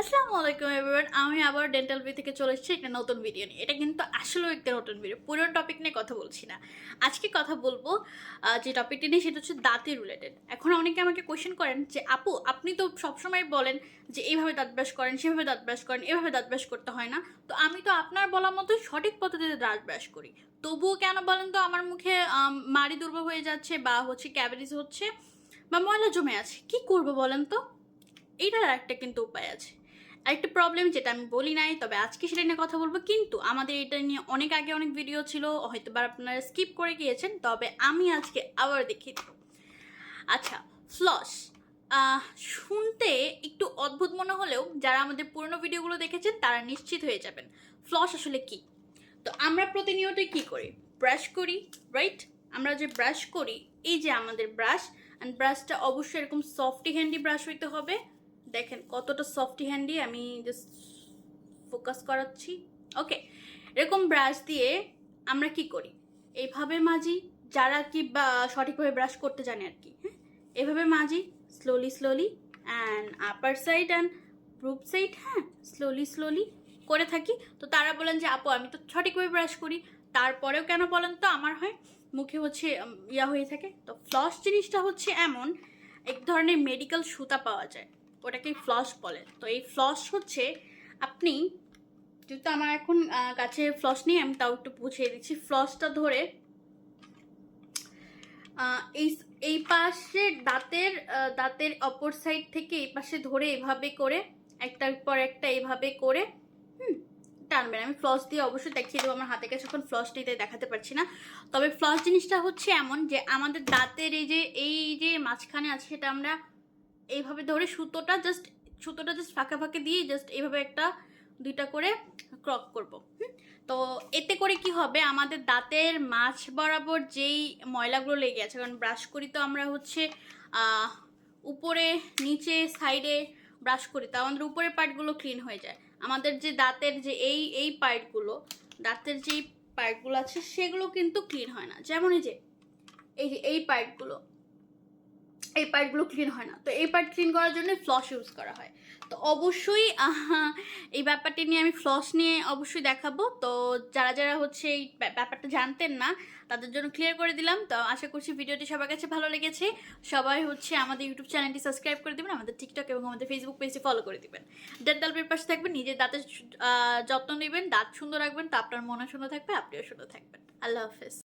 আসসালামু আলাইকুম এভরিওয়ান, আমি আবার ডেন্টাল বি থেকে চলে এসেছি একটা নতুন ভিডিও নিয়ে। এটা কিন্তু আসলেও একটা নতুন ভিডিও পুরো টপিক নিয়ে কথা বলছি না। আজকে কথা বলব যে টপিকটি নিয়ে, সেটা হচ্ছে দাঁতের রিলেটেড এখন অনেকে আমাকে কোয়েশ্চেন করেন যে, আপু, আপনি তো সবসময় বলেন যে, এইভাবে দাঁত ব্রাশ করেন, সেভাবে দাঁত ব্রাশ করেন, এভাবে দাঁত ব্রাশ করতে হয় না। তো আমি তো আপনার বলার মতো সঠিক পদ্ধতিতে দাঁত ব্রাশ করি। তবুও কেন বলেন তো, আমার মুখে মাড়ি দুর্বল হয়ে যাচ্ছে বা হচ্ছে ক্যাভারিজ হচ্ছে বা ময়লা জমে আছে, কি করব বলেন তো? এইটার একটা কিন্তু উপায় আছে। আরেকটা প্রবলেম যেটা আমি বলি নাই, তবে আজকে সেটা নিয়ে কথা বলব। কিন্তু আমাদের এটা নিয়ে অনেক আগে অনেক ভিডিও ছিল হয়তো বা আপনারা স্কিপ করে গিয়েছেন, তবে আমি আজকে আবার দেবো আচ্ছা ফ্লস শুনতে একটু অদ্ভুত মনে হলেও যারা আমাদের পুরনো ভিডিওগুলো দেখেছেন, তারা নিশ্চিত হয়ে যাবেন ফ্লস আসলে কি। তো আমরা প্রতিনিয়তই কি করি? ব্রাশ করি রাইট আমরা যে ব্রাশ করি, এই যে আমাদের ব্রাশ অ্যান্ড ব্রাশটা অবশ্যই এরকম সফটি হ্যান্ডি ব্রাশ হইতে হবে। দেখেন কতটা সফটি হ্যান্ডি আমি জাস্ট ফোকাস করাচ্ছি। ওকে এরকম ব্রাশ দিয়ে আমরা কি করি? এইভাবে মাজি, যারা কি বা সঠিকভাবে ব্রাশ করতে জানে আর কি হ্যাঁ? এভাবে মাজি slowly slowly and upper side and রুপ সাইড হ্যাঁ? স্লোলি স্লোলি করে থাকি। তো তারা বলেন যে, আপু, আমি তো সঠিকভাবে ব্রাশ করি। তারপরেও কেন বলেন তো, আমার হয়, মুখে হচ্ছে ইয়া হয়ে থাকে। তো ফ্লস জিনিসটা হচ্ছে এমন, এক ধরনের মেডিকেল সুতা পাওয়া যায়। ওটাকে ফ্লস বলে। তো এই ফ্লস হচ্ছে, আপনি যেহেতু আমার এখন কাছে ফ্লস নেই, আমি তাও একটু বুঝিয়ে দিচ্ছি। ফ্লসটা ধরে এই এই পাশে দাঁতের দাঁতের অপর সাইড থেকে এই পাশে ধরে এভাবে করে, একটার পর একটা এভাবে করে, হুম, টানবেন। আমি ফ্লস দিয়ে অবশ্যই দেখিয়ে দেবো। আমার হাতে কাছে এখন ফ্লসটি তাই দেখাতে পারছি না। তবে ফ্লস জিনিসটা হচ্ছে এমন যে, আমাদের দাঁতের এই যে এই যে মাঝখানে আছে, সেটা আমরা এইভাবে ধরে সুতোটা জাস্ট সুতোটা জাস্ট ফাঁকে ফাঁকে দিয়ে জাস্ট এইভাবে একটা দুইটা করে ক্রক করব তো এতে করে কি হবে? আমাদের দাঁতের মাছ বরাবর যেই ময়লাগুলো লেগে আছে, কারণ ব্রাশ করি তো আমরা হচ্ছে উপরে, নিচে সাইডে ব্রাশ করি, তো আমাদের উপরের পার্টগুলো ক্লিন হয়ে যায়। আমাদের যে দাঁতের যে এই এই পার্টগুলো দাঁতের যেই পার্টগুলো আছে, সেগুলো কিন্তু ক্লিন হয় না। যেমন এই যে এই যে এই পার্টগুলো এই পার্টগুলো ক্লিন হয় না। তো এই পার্ট ক্লিন করার জন্য ফ্লস ইউজ করা হয়। তো অবশ্যই এই ব্যাপারটি নিয়ে আমি ফ্লস নিয়ে অবশ্যই দেখাবো। তো যারা যারা হচ্ছে এই ব্যাপারটা জানতেন না, তাদের জন্য ক্লিয়ার করে দিলাম। তো আশা করছি ভিডিওটি সবার কাছে ভালো লেগেছে। সবাই হচ্ছে আমাদের ইউটিউব চ্যানেলটি সাবস্ক্রাইব করে দেবেন, আমাদের টিকটক এবং আমাদের ফেসবুক পেজটি ফলো করে দিবেন। ডেন্টাল পের পাশে থাকবেন, নিজের দাঁতের যত্ন নেবেন, দাঁত সুন্দর রাখবেন, তা আপনার মনে সুন্দর থাকবে, আপনিও সুন্দর থাকবেন। আল্লাহ হাফেজ।